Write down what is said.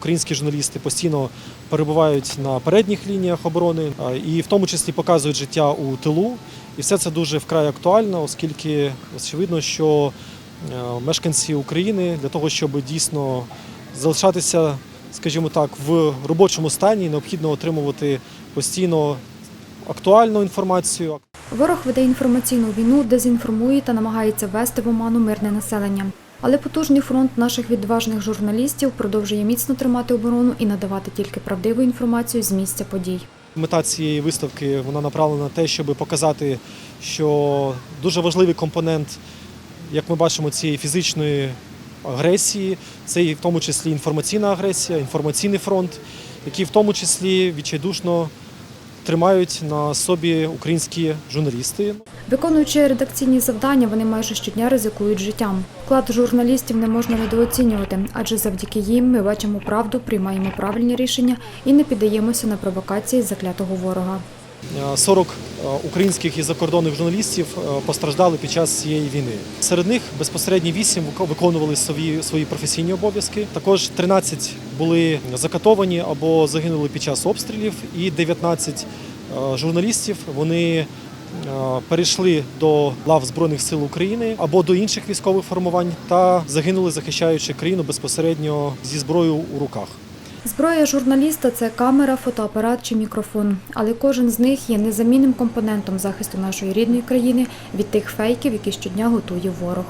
Українські журналісти постійно перебувають на передніх лініях оборони і в тому числі показують життя у тилу. І все це дуже вкрай актуально, оскільки очевидно, що е, мешканці України для того, щоб дійсно залишатися, скажімо так, в робочому стані, необхідно отримувати постійно актуальну інформацію. Ворог веде інформаційну війну, дезінформує та намагається ввести в оману мирне населення. Але потужний фронт наших відважних журналістів продовжує міцно тримати оборону і надавати тільки правдиву інформацію з місця подій. Мета цієї виставки вона направлена на те, щоб показати, що дуже важливий компонент, як ми бачимо, цієї фізичної агресії, це і в тому числі інформаційна агресія, інформаційний фронт, який в тому числі відчайдушно тримають на собі українські журналісти. Виконуючи редакційні завдання, вони майже щодня ризикують життям. Вклад журналістів не можна недооцінювати, адже завдяки їм ми бачимо правду, приймаємо правильні рішення і не піддаємося на провокації заклятого ворога. Е, 40 е, українських і закордонних журналістів е, постраждали під час цієї війни. Серед них безпосередньо 8 вик- виконували свої, свої професійні обов'язки. Також 13 були закатовані або загинули під час обстрілів, і 19 е, журналістів вони е, перейшли до лав Збройних сил України або до інших військових формувань та загинули, захищаючи країну безпосередньо зі зброєю у руках. Зброя журналіста це камера, фотоапарат чи мікрофон. Але кожен з них є незамінним компонентом захисту нашої рідної країни від тих фейків, які щодня готує ворог.